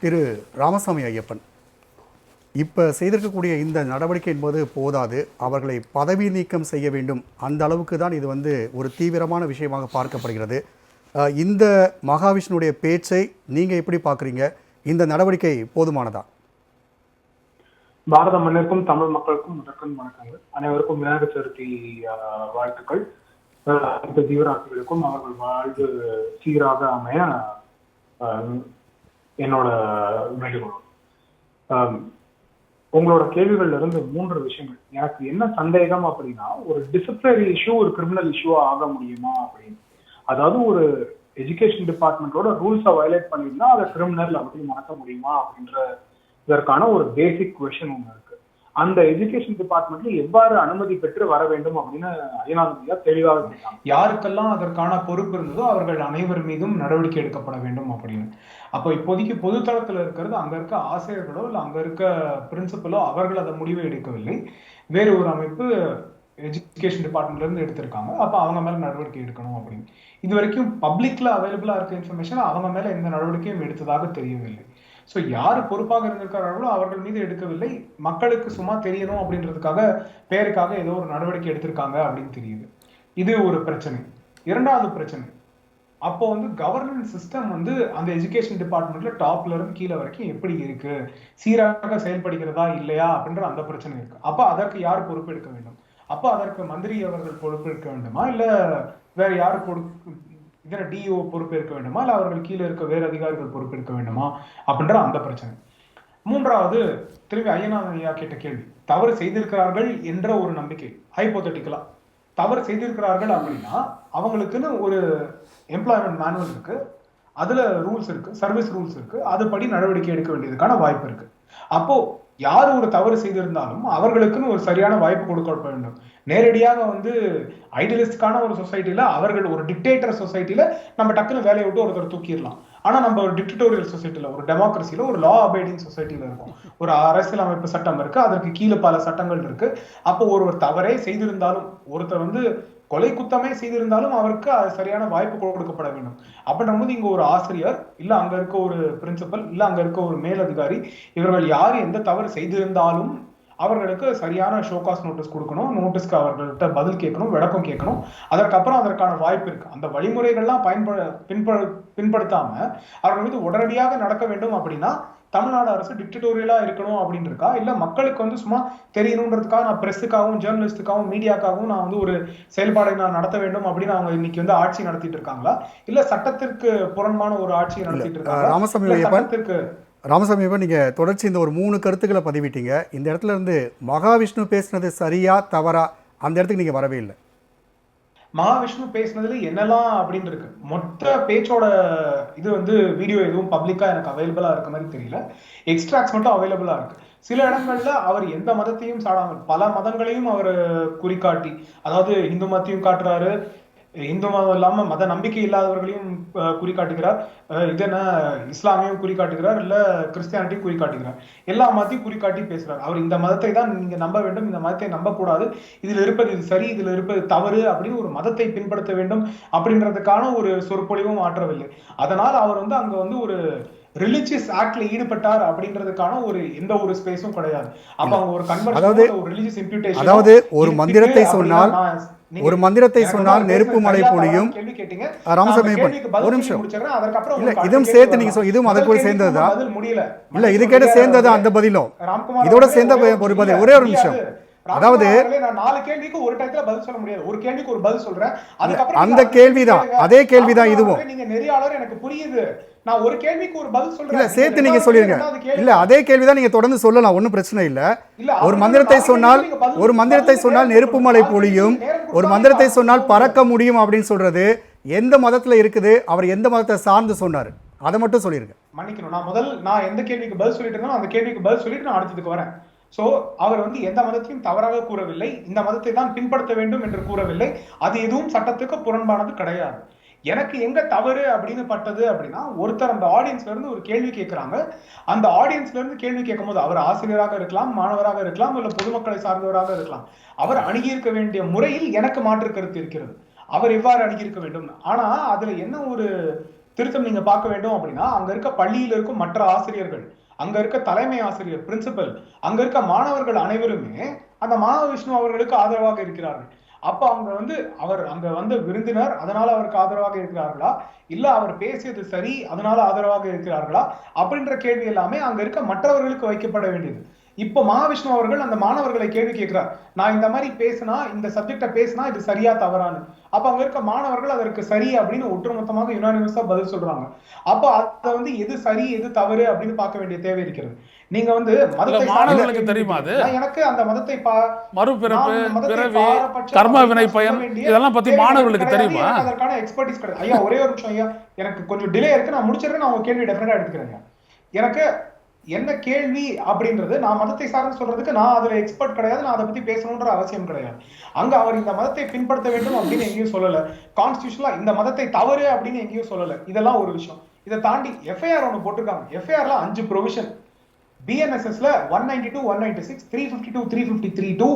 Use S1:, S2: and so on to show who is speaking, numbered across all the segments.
S1: திரு ராமசாமி ஐயப்பன். இப்போ செய்திருக்கக்கூடிய இந்த நடவடிக்கை என்பது போதாது அவர்களை பதவி நீக்கம் செய்ய வேண்டும். அந்த அளவுக்கு தான் இது வந்து ஒரு தீவிரமான விஷயமாக பார்க்கப்படுகிறது. இந்த மகாவிஷ்ணுடைய பேச்சை நீங்கள் எப்படி பார்க்குறீங்க? இந்த நடவடிக்கை போதுமானதா?
S2: பாரத மண்ணிற்கும் தமிழ் மக்களுக்கும் முதற்கும் வணக்கங்கள். அனைவருக்கும் விநாயகர் சதுர்த்தி வாழ்த்துக்கள். அனைத்து ஜீவராசிகளுக்கும் அவர்கள் வாழ்வு சீராக அமைய என்னோட வேண்டுகோள். உங்களோட கேள்விகள்ல இருந்து மூன்று விஷயங்கள். எனக்கு என்ன சந்தேகம் அப்படின்னா ஒரு டிசிப்ளினரி இஷ்யூ ஒரு கிரிமினல் இஷ்யூவா ஆக முடியுமா அப்படின்னு. அதாவது ஒரு எஜுகேஷன் டிபார்ட்மெண்டோட ரூல்ஸை வயலேட் பண்ணியிருந்தா அதை கிரிமினல் அப்படின்னு மாற்ற முடியுமா அப்படின்ற இதற்கான ஒரு பேசிக் கொஷின் ஒன்று இருக்கு அந்த எஜுகேஷன் டிபார்ட்மெண்ட்ல எவ்வாறு அனுமதி பெற்று வர வேண்டும் அப்படின்னு ஐயநாதன் தெளிவாக
S3: யாருக்கெல்லாம் அதற்கான பொறுப்பு இருந்ததோ அவர்கள் அனைவர் மீதும் நடவடிக்கை எடுக்கப்பட வேண்டும் அப்படின்னு. அப்போ இப்போதைக்கு பொதுத்தளத்தில் இருக்கிறது அங்க இருக்க ஆசிரியர்களோ இல்லை அங்க இருக்க பிரின்சிபலோ அவர்கள் அதை முடிவை எடுக்கவில்லை. வேறு ஒரு அமைப்பு எஜுகேஷன் டிபார்ட்மெண்ட்ல இருந்து எடுத்திருக்காங்க. அப்போ அவங்க மேல நடவடிக்கை எடுக்கணும் அப்படின்னு. இது வரைக்கும் பப்ளிக்ல அவைலபிளா இருக்க இன்ஃபர்மேஷன் அவங்க மேல எந்த நடவடிக்கையும் எடுத்ததாக தெரியவில்லை. ஸோ யார் பொறுப்பாக இருந்திருக்கிறார்களோ அவர்கள் மீது எடுக்கவில்லை. மக்களுக்கு சும்மா தெரியணும் அப்படின்றதுக்காக பேருக்காக ஏதோ ஒரு நடவடிக்கை எடுத்திருக்காங்க அப்படின்னு தெரியுது. இது ஒரு பிரச்சனை. இரண்டாவது பிரச்சனை. அப்போ வந்து கவர்னன்ஸ் சிஸ்டம் வந்து அந்த எஜுகேஷன் டிபார்ட்மெண்ட்ல டாப்ல இருந்து கீழே வரைக்கும் எப்படி இருக்கு? சீராக செயல்படுகிறதா இல்லையா அப்படின்ற அந்த பிரச்சனை இருக்கு. அப்ப அதற்கு யார் பொறுப்பெடுக்க வேண்டும்? அப்ப அதற்கு மந்திரி அவர்கள் பொறுப்பெடுக்க வேண்டுமா? இல்ல வேற யார் இதர டிஓ பொறுப்பேற்க வேண்டுமா? இல்லை அவர்கள் கீழே இருக்க வேறு அதிகாரிகள் பொறுப்பேற்க வேண்டுமா? அப்படின்ற அந்த பிரச்சனை. மூன்றாவது திரும்பி ஐயனாதன் ஐயா கேட்ட கேள்வி. தவறு செய்திருக்கிறார்கள் என்ற ஒரு நம்பிக்கை ஹைப்போதட்டிக்கலா தவறு செய்திருக்கிறார்கள் அப்படின்னா அவங்களுக்குன்னு ஒரு எம்ப்ளாய்மெண்ட் மேனுவல் இருக்கு. அதுல ரூல்ஸ் இருக்கு சர்வீஸ் ரூல்ஸ் இருக்கு. அதுபடி நடவடிக்கை எடுக்க வேண்டியதுக்கான வாய்ப்பு இருக்கு. அப்போ யார் ஒரு தவறு செய்திருந்தாலும் அவர்களுக்குன்னு ஒரு சரியான வாய்ப்பு கொடுக்கப்பட வேண்டும். நேரடியாக வந்து ஐடியலிஸ்டுக்கான ஒரு சொசைட்டியில அவர்கள் ஒரு டிக்டேட்டர் சொசைட்டியில நம்ம டக்குன்னு வேலையை விட்டு ஒருத்தர் தூக்கிடலாம். ஆனா நம்ம ஒரு டிக்டட்டோரியல் சொசைட்டில ஒரு டெமோக்ரஸில ஒரு லா அபைடிங் சொசைட்டில இருக்கும். ஒரு அரசியல் அமைப்பு சட்டம் இருக்கு அதற்கு கீழே பல சட்டங்கள் இருக்கு. அப்போ ஒருவர் தவறே செய்திருந்தாலும் ஒருத்தர் வந்து கொலை குத்தமே செய்திருந்தாலும் அவருக்கு அது சரியான வாய்ப்பு கொடுக்கப்பட வேண்டும். அப்படின்னும் இங்க ஒரு ஆசிரியர் இல்ல அங்க இருக்க ஒரு பிரின்சிபல் இல்ல அங்க இருக்க ஒரு மேலதிகாரி இவர்கள் யார் எந்த தவறு செய்திருந்தாலும் அவர்களுக்கு சரியான ஷோகாஸ் நோட்டீஸ் கொடுக்கணும் நோட்டீஸ்க்கு அவர்கள்ட்ட பதில் கேட்கணும் விளக்கம் கேட்கணும். அதற்கப்புறம் அதற்கான வாய்ப்பு இருக்கு. அந்த வழிமுறைகள்லாம் பயன்பட பின்ப பின்படுத்தாம அவர்கள் மீது உடனடியாக நடக்க வேண்டும் அப்படின்னா தமிழ்நாடு அரசு டிக்டட்டோரியலா இருக்கணும் அப்படின்னு இருக்கா? இல்ல மக்களுக்கு வந்து சும்மா தெரியணுன்றதுக்காக நான் பிரஸுக்காகவும் ஜேர்னலிஸ்டுக்காகவும் மீடியாக்காகவும் நான் வந்து ஒரு செயல்பாடை நான் நடத்த வேண்டும் அப்படின்னு அவங்க இன்னைக்கு வந்து ஆட்சி நடத்திட்டு இருக்காங்களா? இல்ல சட்டத்திற்கு புறம்பான ஒரு ஆட்சியை நடத்திட்டு
S1: ஐயப்பன்?
S3: சட்டத்திற்கு
S1: ராமசாமி ஐயப்பன் நீங்கள் தொடர்ச்சி இந்த ஒரு மூணு கருத்துக்களை பதிவிட்டீங்க. இந்த இடத்துல இருந்து மகாவிஷ்ணு பேசுனது சரியா தவறா? அந்த இடத்துக்கு நீங்கள் வரவே இல்லை.
S3: மகாவிஷ்ணு பேசுனதுல என்னெல்லாம் அப்படின்னு இருக்கு? மொத்த பேச்சோட இது வந்து வீடியோ எதுவும் பப்ளிக்கா எனக்கு அவைலபிளா இருக்க மாதிரி தெரியல. எக்ஸ்ட்ராக்ஸ் மட்டும் அவைலபிளா இருக்கு. சில இடங்கள்ல அவர் எந்த மதத்தையும் சாடாமல் பல மதங்களையும் அவர் குறிக்காட்டி அதாவது இந்து மதத்தையும் காட்டுறாரு இந்து மதம் இல்லாம மத நம்பிக்கை இல்லாதவர்களையும் குறிக்காட்டுகிறார் இது என்ன இஸ்லாமையும் குறிக்காட்டுகிறார் இல்ல கிறிஸ்டியானிட்டியும் குறிக்காட்டுகிறார் எல்லா மதத்தையும் குறிக்காட்டி பேசுறார். அவர் இந்த மதத்தை தான் நீங்க நம்ப வேண்டும் இந்த மதத்தை நம்பக்கூடாது. இதுல இருப்பது இது சரி இதுல இருப்பது தவறு அப்படின்னு ஒரு மதத்தை பின்படுத்த வேண்டும் அப்படின்றதுக்கான ஒரு சொற்பொழிவும் ஆற்றவில்லை அதனால் அவர் வந்து அங்க வந்து ஒரு ரிலிஜியஸ் ஆக்ட்ல ஈடுபட்டார் அப்படின்றதுக்கான ஒரு எந்த ஒரு ஸ்பேஸும் கிடையாது. அப்ப அவங்க ஒரு
S1: அதாவது-
S3: கன்வர்ஷன் ஒரு ரிலிஜியஸ் இம்ப்யூட்டேஷன்
S1: அதாவது ஒரு மந்திரத்தை சொன்னால் ஒரு மந்திரத்தை சொன்னால் நெருப்பு மழை பொழியும்.
S3: கேள்வி கேட்டீங்க.
S1: ஆ, ராமசாமி
S3: நான்
S1: ஐயப்பன்,
S3: கேள்விக்கு பதில்
S1: ஒரு நிமிஷம். இல்ல, இதுவும் சேர்த்து நீங்க. இதுவும் அதுக்குள்ள
S3: கேள்விக்கு
S1: சேர்ந்ததுதான். இல்லை இது கேட்ட சேர்ந்தது அந்த பதிலும் இதோட சேர்ந்த
S3: ஒரே
S1: பதில் ஒரே ஒரு நிமிஷம். அதாவது
S3: நாலு கேள்விக்கு ஒரு டயத்துல பதில் சொல்ல முடியாது. ஒரு கேள்விக்கு ஒரு பதில் சொல்றேன். அதுக்கப்புறம்
S1: அந்த கேள்விதான். அதே கேள்விதான் இதுவும்.
S3: நீங்க நெறியாளர் எனக்கு புரியுது. நான் ஒரு கேள்விக்கு ஒரு பதில் சொல்றேன்.
S1: இல்ல சேர்த்து நீங்க சொல்லிருங்க. இல்ல அதே கேள்விதான் நீங்க தொடர்ந்து சொல்லலாம். ஒன்றும் பிரச்சனை இல்ல. ஒரு மந்திரத்தை சொன்னால் ஒரு மந்திரத்தை சொன்னால் நெருப்பு
S3: கொடுத்தா
S1: பொழியும். ஒரு மந்திரத்தை சொன்னால். பறக்க முடியும் அப்படின்னு சொல்றது எந்த மதத்துல இருக்குது? அவர் எந்த மதத்தை சார்ந்து சொன்னாரு? அதை மட்டும் சொல்லிருங்க.
S3: மன்னிக்கணும். நான் முதல் நான் எந்த கேள்விக்கு பதில் சொல்லிட்டு இருந்தேனோ அந்த கேள்விக்கு பதில் சொல்லிட்டு நான் அடுத்ததுக்கு வரேன். சோ அவர் வந்து எந்த மதத்தையும் தவறாக கூறவில்லை. இந்த மதத்தை தான் பின்படுத்த வேண்டும் என்று கூறவில்லை. அது எதுவும் சட்டத்துக்கு புறம்பானது கிடையாது. எனக்கு எங்க தவறு அப்படின்னு பட்டது அப்படின்னா ஒருத்தர் அந்த ஆடியன்ஸ்ல இருந்து ஒரு கேள்வி கேட்கிறாங்க. அந்த ஆடியன்ஸ்ல இருந்து கேள்வி கேட்கும் போது அவர் ஆசிரியராக இருக்கலாம் மாணவராக இருக்கலாம் இல்ல பொதுமக்களை சார்ந்தவராக இருக்கலாம். அவர் அணுகியிருக்க வேண்டிய முறையில் எனக்கு மாற்று கருத்து இருக்கிறது. அவர் எவ்வாறு அணுகியிருக்க வேண்டும்? ஆனா அதுல என்ன ஒரு திருத்தம் நீங்க பார்க்க வேண்டும் அப்படின்னா அங்க இருக்க பள்ளியில் இருக்கும் மற்ற ஆசிரியர்கள் அங்க இருக்க தலைமை ஆசிரியர் பிரின்சிபல் அங்க இருக்க மாணவர்கள் அனைவருமே அந்த மாணவ விஷ்ணு அவர்களுக்கு ஆதரவாக இருக்கிறார்கள். அப்ப அவங்க வந்து அவர் அங்க வந்து விருந்தினர் அதனால அவருக்கு ஆதரவாக இருக்கிறார்களா? இல்ல அவர் பேசியது சரி அதனால ஆதரவாக இருக்கிறார்களா? அப்படின்ற கேள்வி எல்லாமே அங்க இருக்க மற்றவர்களுக்கு வைக்கப்பட வேண்டியது. இப்போ மகாவிஷ்ணு அவர்கள் அந்த மாணவர்களை கேள்வி கேட்கிறார். நான் இந்த மாதிரி பேசினா இந்த சப்ஜெக்ட பேசினா இது சரியா தவறான்னு. அப்ப அங்க இருக்க மாணவர்கள் அதற்கு சரி அப்படின்னு ஒட்டுமொத்தமாக யுனானிமஸா பதில் சொல்றாங்க. அப்ப அதை வந்து எது சரி எது தவறு அப்படின்னு பார்க்க வேண்டிய தேவை இருக்கிறது. நீங்க வந்து மதத்தை
S4: மாணவர்களுக்கு தெரியுமா அது?
S3: எனக்கு அந்த மதத்தை
S4: மறுபிறப்பு பிறவி கர்ம வினை பயன் இதெல்லாம் பத்தி மாணவர்களுக்கு. தெரியுமா?
S3: அதற்கான எக்ஸ்பர்டிஸ் கிடையாது. ஐயா ஒரே ஒரு நிமிஷம் ஐயா. எனக்கு கொஞ்சம் டிலே இருக்கு. நான் முடிச்சிருக்கேன் நான் உங்க கேள்வி டெஃபினட்டா எடுத்துக்கிறேன் எனக்கு என்ன கேள்வி அப்படின்றது நான் மதத்தை சார்ந்து சொல்றதுக்கு நான் அதுல எக்ஸ்பர்ட் கிடையாது நான் அதை பத்தி பேசணுன்ற அவசியம் கிடையாது. அங்க அவர் இந்த மதத்தை பின்படுத்த வேண்டும் அப்படின்னு எங்கேயும் சொல்லல. கான்ஸ்டியூஷனலா இந்த மதத்தை தவறு அப்படின்னு எங்கேயும் சொல்லல. இதெல்லாம் ஒரு விஷயம். இதை தாண்டி எஃப்ஐஆர் ஒன்று போட்டிருக்காங்க. எஃப்ஐஆர்ல அஞ்சு provision பிஎன்எஸ்எஸ்ல one ninety two one ninety six three fifty two three fifty three two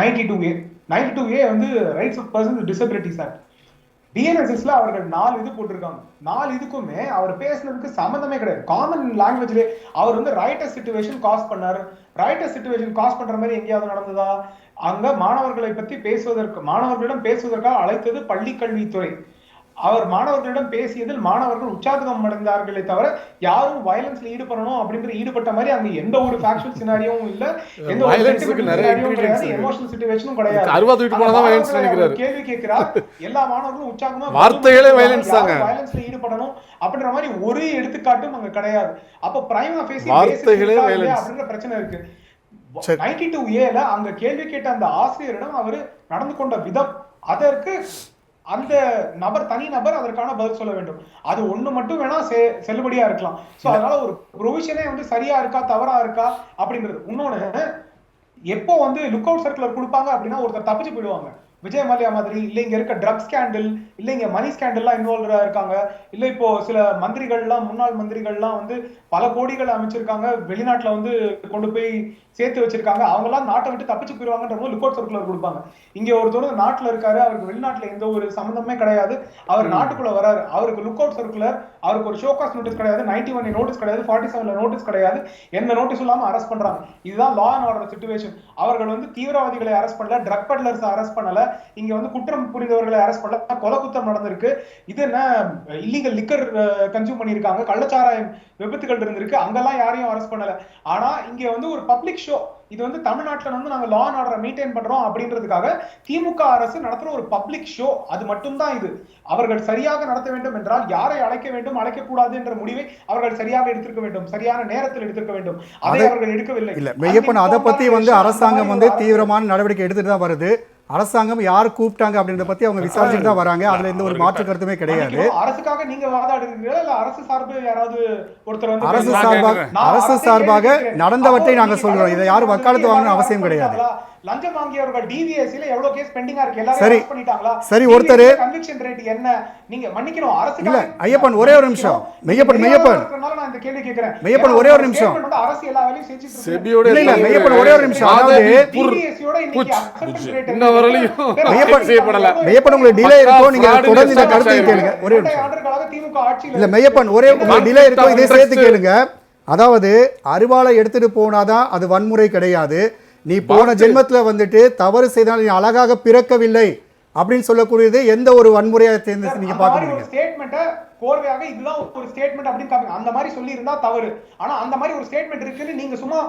S3: ninety two A ninety two A வந்து rights of person disabilities act டிஎன்எஸ்எஸ்ல அவர்கள் நாலு இது போட்டிருக்காங்க. நாலு இதுக்குமே அவர் பேசுனதுக்கு சம்மந்தமே கிடையாது. காமன் லாங்குவேஜ்ல அவர் வந்து ரைட்டர் சுச்சுவேஷன் காஸ் பண்ணாரு. ரைட்டர் சுச்சுவேஷன் காஸ் பண்ற மாதிரி எங்கேயாவது நடந்ததா? அங்க மாணவர்களை பத்தி பேசுவதற்கு மாணவர்களிடம் பேசுவதற்காக அழைத்தது பள்ளி கல்வித்துறை அவர் மாணவர்களிடம் பேசியதில் மாணவர்கள் உற்சாகம் அடைந்தார்களே தவிர யாரும் வயலன்ஸ்ல ஈடுபடணும் அப்படின்ற ஈடுபட்ட மாதிரி அங்க எந்த ஒரு ஃபேக்சுவல் சினாரியும் இல்ல எந்த ஒரு. எமோஷனல் சிச்சுவேஷனும் கிடையாது
S5: அருவா தூக்கிட்டு போனா
S3: மாணவர்களை
S5: நினைக்கிறாரு.
S3: கேள்வி கேட்கிறார் எல்லா மாணவர்களும் உற்சாகமா
S5: வார்த்தைகளே violence தாங்க.
S3: வயலன்ஸ்ல ஈடுபடணும் அப்படின்ற மாதிரி ஒரு எடுத்துக்காட்டும் அங்க கிடையாது அப்ப பிரைமா ஃபேஸ்
S5: வார்த்தைகளே violence.
S3: அப்படின்ற பிரச்சனை இருக்கு. நைன்டி டூ ஏல அங்க கேள்வி கேட்ட அந்த ஆசிரியரிடம் அவர் நடந்து கொண்ட விதம் அதற்கு அந்த நபர் தனி நபர் அதற்கான பதில் சொல்ல வேண்டும். அது ஒண்ணு மட்டும் வேணா செல்லுபடியா இருக்கலாம். சோ அதனால ஒரு ப்ரொவிஷனே வந்து சரியா இருக்கா தவறா இருக்கா அப்படின்றது இன்னொன்னு எப்போ வந்து லுக் அவுட் சர்க்குலர் கொடுப்பாங்க அப்படின்னா ஒருத்தர் தப்பிச்சு போயிடுவாங்க. விஜய் மல்லையா மாதிரி இல்ல இங்க இருக்க ட்ரக் ஸ்கேண்டில் இல்ல இங்க மணி ஸ்கேண்டல்லாம் இன்வால்வா இருக்காங்க. இல்ல இப்போ சில மந்திரிகள்லாம் முன்னாள் மந்திரிகள்லாம் வந்து பல கோடிகள் அமைச்சிருக்காங்க. வெளிநாட்டுல வந்து கொண்டு போய் சேர்த்து வச்சிருக்காங்க. அவங்க எல்லாம் நாட்டை விட்டு தப்பிச்சு போயிருவாங்கன்ற போது லுக் அவுட் சர்க்குலர் கொடுப்பாங்க. இங்க ஒருத்தர் நாட்டுல இருக்காரு. அவருக்கு வெளிநாட்டுல எந்த ஒரு சம்மந்தமே கிடையாது. அவர் நாட்டுக்குள்ள வராரு. அவருக்கு லுக் அவுட் சர்க்குலர் அவருக்கு ஒரு ஷோகாஸ் நோட்டீஸ் கிடையாது. நைன்டி ஒன் நோட்டீஸ் கிடையாது. ஃபார்ட்டி செவன்ல நோட்டீஸ் கிடையாது. எந்த நோட்டீஸ் இல்லாம அரெஸ்ட் பண்றாங்க. இதுதான் லா அண்ட் ஆர்டர் சுச்சுவேஷன் அவர்கள் வந்து தீவிரவாதிகளை அரெஸ்ட் பண்ணல. ட்ரக் பெட்லர்ஸ் அரெஸ்ட் பண்ணல. இங்க வந்து குற்றம் புரிந்தவர்களை அரெஸ்ட் பண்ணல. கொலை குத்தம் நடந்திருக்கு. இது என்ன இல்லீகல் லிக்கர் கன்சியூம் பண்ணியிருக்காங்க. கள்ளச்சாராயம் விபத்துகள் இருந்திருக்கு. அங்கெல்லாம் யாரையும் அரெஸ்ட் பண்ணல. ஆனா இங்க வந்து ஒரு பப்ளிக் ஷோ இது வந்து தமிழ்நாட்டுல வந்து நாங்க லா அண்ட் ஆர்டரை மெயின்டைன் பண்றோம் அப்படின்றதுக்காக திமுக அரசு நடத்துற ஒரு பப்ளிக் ஷோ அது மட்டும்தான் இது. அவர்கள் சரியாக நடத்த வேண்டும் என்றால் யாரை அழைக்க வேண்டும் அழைக்க கூடாது என்ற முடிவை அவர்கள் சரியாக எடுத்திருக்க வேண்டும். சரியான நேரத்தில் எடுத்திருக்க வேண்டும். அதை
S1: அதை-
S3: அவர்கள் எடுக்கவில்லை.
S1: இல்ல மெய்யப்பன் அதை பத்தி வந்து அரசாங்கம் வந்து தீவிரமான நடவடிக்கை எடுத்துட்டு தான் வருது. அரசாங்கம் யார் கூப்பிட்டாங்க அப்படின்றத பத்தி அவங்க விசாரிச்சுட்டு தான் வராங்க. அதுல எந்த ஒரு மாற்று கருத்துமே கிடையாது.
S3: அரசுக்காக நீங்க வாதாடுறீங்களா இல்ல அரசு சார்பு யாராவது ஒருத்தர் வந்து
S1: அரசு? சார்பாக அரசு சார்பாக. நடந்தவற்றை நீங்க சொல்றோம். இதை யாரும் வக்காலத்து வாங்கணும் அவசியம் கிடையாது.
S3: லஞ்சம் வாங்கியவர்கள் டிவிஎஸ்ல எவ்வளவு கேஸ் பெண்டிங்கா இருக்கு எல்லாரும் பண்ணிட்டாங்களா
S1: சரி, ஒருத்தரு-
S3: கன்விக்ஷன் ரேட் என்ன நீங்க மன்னிக்கணும் அரசு
S1: இல்ல, ஐயப்பன், ஒரே ஒரு நிமிஷம். மெய்யப்பன், மெய்யப்பன்.
S3: நான் இந்த கேள்வி கேக்குறேன்
S1: மெய்யப்பன், ஒரே ஒரு நிமிஷம்.
S3: அரசு எல்லா வேலையும் செஞ்சுட்டு இருக்கு.
S5: செபியோட
S1: இல்ல, மெய்யப்பன், ஒரே ஒரு நிமிஷம். அதாவது
S5: புர்
S3: TVS யோட இன்னைக்கு
S5: இன்ன
S3: என்ன?
S5: வரலையும்
S1: மெய்யப்பன்
S5: செய்யப்படல.
S1: மெய்யப்பன் உங்களுக்கு டிலே இருக்கும் நீங்க தொடர்ந்து இந்த கருத்தை. கேளுங்க ஒரே ஒரு நிமிஷம்
S3: திமுக ஆட்சியில்
S1: இல்ல மெய்யப்பன் ஒரே உங்களுக்கு டிலே இருக்கும்
S5: of
S1: இதை சேர்த்து. கேளுங்க அதாவது அருவாளை எடுத்துட்டு போனாதான் அது வன்முறை கிடையாது நீ போன ஜென்மத்துல வந்துட்டு தவறு செய்தால் நீ அழகாக பிறக்கவில்லை அப்படின்னு சொல்லக்கூடியது எந்த ஒரு வன்முறையா தேர்ந்து நீங்க
S3: ஒரு ஸ்டேட்மெண்ட்டை கோர்வையாக இதுதான் ஒரு ஸ்டேட்மெண்ட் அப்படின்னு அந்த மாதிரி சொல்லி இருந்தா தவறு. ஆனா அந்த மாதிரி ஒரு ஸ்டேட்மெண்ட் இருக்குன்னு நீங்க சும்மா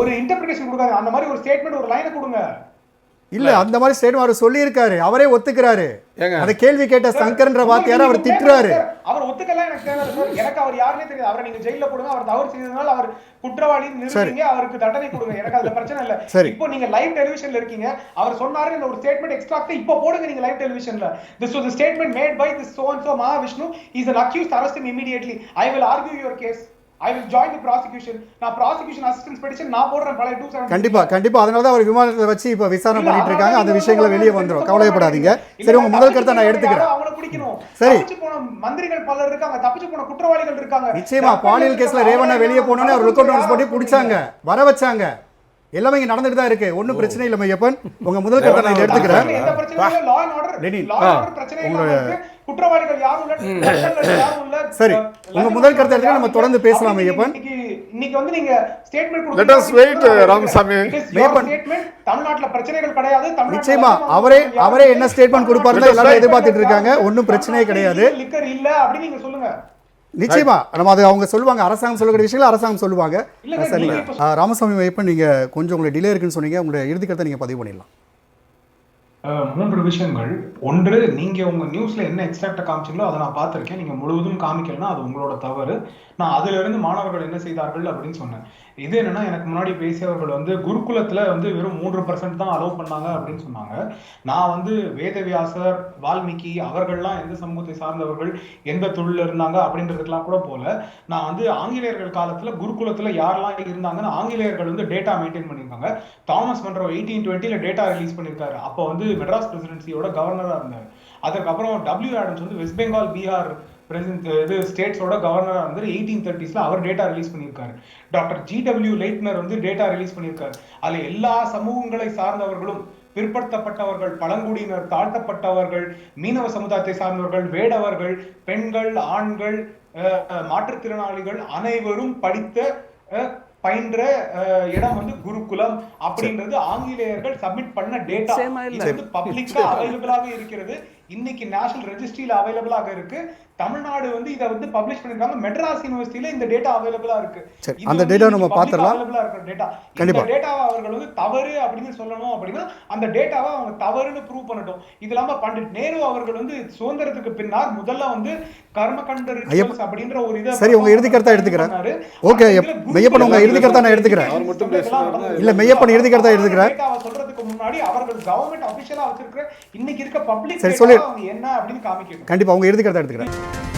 S3: ஒரு இன்டர்பிரேஷன் கொடுக்காது அந்த மாதிரி ஒரு ஸ்டேட்மெண்ட் ஒரு லைனை கொடுங்க.
S1: இல்ல அந்த மாதிரி ஸ்டேட்மெண்ட் அவர் சொல்லியிருக்காரு. அவரே ஒத்துக்கிறாரு. அந்த கேள்வி கேட்ட சங்கர்ன்ற வார்த்தையார அவர் திட்டுறாரு.
S3: அவர் ஒத்துக்கலாம் எனக்கு சார். எனக்கு அவர் யாருன்னே தெரியாது. அவரை நீங்க ஜெயில போடுங்க அவர் தவறு செய்ததுனால அவர் குற்றவாளி நிறுவீங்க அவருக்கு தண்டனை கொடுங்க. எனக்கு அதுல பிரச்சனை இல்ல.
S1: சரி.
S3: இப்போ நீங்க லைவ் டெலிவிஷன்ல இருக்கீங்க. அவர் சொன்னாரு இந்த ஒரு ஸ்டேட்மெண்ட் எக்ஸ்ட்ராக்ட் இப்போ போடுங்க நீங்க live டெலிவிஷன்ல this was statement made by this so and so Mahavishnu is an accused arrest him immediately. I will argue your i will join the prosecution. நான் ப்ராசிக்யூஷன் அசிஸ்டன்ஸ் பெட்டிஷன் நான் போடுறேன். பழைய 270
S1: கண்டிப்பா கண்டிப்பா. அதனால தான் அவர் விமானத்தை வச்சு இப்ப விசாரணை பண்ணிட்டு இருக்காங்க. அந்த விஷயங்களை வெளியே வந்துரும். கவலைப்படாதீங்க சரி உங்க முதல் கருத்தை நான் எடுத்துக்கிறேன்.
S3: அவங்கள பிடிக்கணும்.
S1: சரி.
S3: தப்பிச்சு போன மந்திரிகள் பலர் இருக்காங்க. தப்பிச்சு போன குற்றவாளிகள் இருக்காங்க.
S1: நிச்சயமா பாலியல் கேஸ்ல ரேவண்ணா வெளியே போனோன்னே அவர் லுக் அவுட் போட்டு பிடிச்சாங்க. வர வச்சாங்க. எல்லாமே இங்க நடந்துட்டு தான் இருக்கு. ஒன்றும் பிரச்சனை இல்லை மையப்பன். உங்க முதல் கருத்தை நான் எடுத்துக்கிறேன்.
S3: குற்றவாளிகள் யாரும் இல்ல குற்றங்கள் யாரும் இல்ல.
S1: சரி. உங்க முதல் கருத்தை நம்ம தொடர்ந்து பேசலாம்,
S3: அப்படி
S1: ஐயப்பன்.
S3: இன்னைக்கு இன்னைக்கு வந்து நீங்க statement
S5: Let us wait, Ramasamy.
S1: Ayyappan.
S3: Statement தமிழ்நாட்டுல பிரச்சனைகள் கிடையாது.
S1: நிச்சயமா அவரே அவரே. என்ன ஸ்டேட்மெண்ட் கொடுப்பாருன்னு எல்லாரும் எதிர்பார்த்துட்டு இருக்காங்க. ஒன்றும் பிரச்சனையே கிடையாது.
S3: லிக்கர் இல்ல அப்படின்னு நீங்க சொல்லுங்க.
S1: நிச்சயமா நம்ம அது அவங்க சொல்லுவாங்க. அரசாங்கம் சொல்லக்கூடிய விஷயங்களை அரசாங்கம் சொல்லுவாங்க. சரிங்க ராமசாமி வைப்பன் நீங்க கொஞ்சம் உங்களுக்கு டிலே இருக்குன்னு சொன்னீங்க. உங்களுடைய இறுதி கருத்தை நீங்க பதிவு பண்ணிடலாம்.
S3: மூன்று விஷயங்கள். ஒன்று நீங்க உங்க நியூஸ்ல என்ன எக்ஸ்ட்ராக்டா காமிச்சீங்களோ அதை நான் பார்த்துருக்கேன். நீங்க முழுவதும் காமிக்கலன்னா அது உங்களோட தவறு. நான் அதுல இருந்து மாணவர்கள் என்ன செய்தார்கள் அப்படின்னு சொன்னேன். இது என்னன்னா எனக்கு முன்னாடி பேசியவர்கள் வந்து குருகுலத்துல வந்து வெறும் மூன்று பர்சன்ட் தான் அலோவ் பண்ணாங்க அப்படின்னு சொன்னாங்க. நான் வந்து வேதவியாசர் வால்மீகி அவர்கள்லாம் எந்த சமூகத்தை சார்ந்தவர்கள் எந்த தொழில இருந்தாங்க அப்படின்றதுக்கெல்லாம் கூட போல நான் வந்து ஆங்கிலேயர்கள் காலத்துல குருகுலத்துல யாரெல்லாம் இருந்தாங்கன்னு ஆங்கிலேயர்கள் வந்து டேட்டா மெயின்டைன் பண்ணியிருக்காங்க. தாமஸ் மன்றோ எயிட்டீன் டுவெண்ட்டில டேட்டா ரிலீஸ் பண்ணியிருக்காரு. அப்போ வந்து மெட்ராஸ் பிரசிடென்சியோட கவர்னராக இருந்தார். அதுக்கப்புறம் டபிள்யூ ஆடம்ஸ் வந்து வெஸ்ட் பெங்கால் பீகார் பிரசிடென்ட் இது ஸ்டேட்ஸோட கவர்னராக இருந்தார். எயிட்டீன் தேர்ட்டிஸில் அவர் டேட்டா ரிலீஸ் பண்ணியிருக்காரு. டாக்டர் ஜி டபிள்யூ லைட்னர் வந்து டேட்டா ரிலீஸ் பண்ணியிருக்காரு. அதில் எல்லா சமூகங்களை சார்ந்தவர்களும் பிற்படுத்தப்பட்டவர்கள் பழங்குடியினர் தாழ்த்தப்பட்டவர்கள் மீனவ சமுதாயத்தை சார்ந்தவர்கள் வேடவர்கள் பெண்கள் ஆண்கள் மாற்றுத்திறனாளிகள் அனைவரும் படித்த பயின்ற இடம் வந்து குருகுலம் அப்படின்றது ஆங்கிலேயர்கள் சப்மிட் பண்ண டேட்டா. இது வந்து பப்ளிக்கா அவைலபிளாக இருக்கிறது. இன்னைக்கு நேஷனல் ரெஜிஸ்ட்ரியில அவைலபிளாக இருக்கு தமிழ்நாடு வந்து இதை வந்து பப்ளிஷ் பண்ணிருக்காங்க மெட்ராஸ் யூனிவர்சிட்டியில இந்த டேட்டா அவைலபிளா இருக்கு
S1: அந்த
S3: இன்னைக்கு
S1: நம்ம
S3: available-ஆ இருக்கிற data. இந்த
S1: கண்டிப்பா.
S3: டேட்டாவை அவர்கள் வந்து தவறு அப்படின்னு சொல்லணும் அப்படின்னா அந்த டேட்டாவை அவங்க தவறுன்னு ப்ரூவ் பண்ணட்டும் இது இல்லாம பண்டிட் நேரு அவர்கள் வந்து சுதந்திரத்துக்கு பின்னால் முதல்ல வந்து கர்மகண்ட rituals
S1: ஐயப்ப-
S3: அப்படின்ற ஒரு இதை
S1: சரி, உங்க இறுதி கருத்தா எடுத்துக்கிறேன். ஓகே, மெய்யப்பன் உங்க இறுதி கருத்தா நான் எடுத்துக்கிறேன். இல்ல, மெய்யப்பன் இறுதி கருத்தா எடுத்துக்கிறேன்.
S3: டேட்டாவை சொல்றதுக்கு முன்னாடி அவர்கள் கவர்மெண்ட் அபிஷியலா வச்சிருக்கிற இன்னைக்கு இருக்க பப்ளிக்
S1: சரி, சொல்லு.
S3: அவங்க என்ன அப்படின்னு காமிக்கணும்
S1: கண்டிப்பா அவங்க எடுத்துக்கிறத எடுத்துக்கிறேன்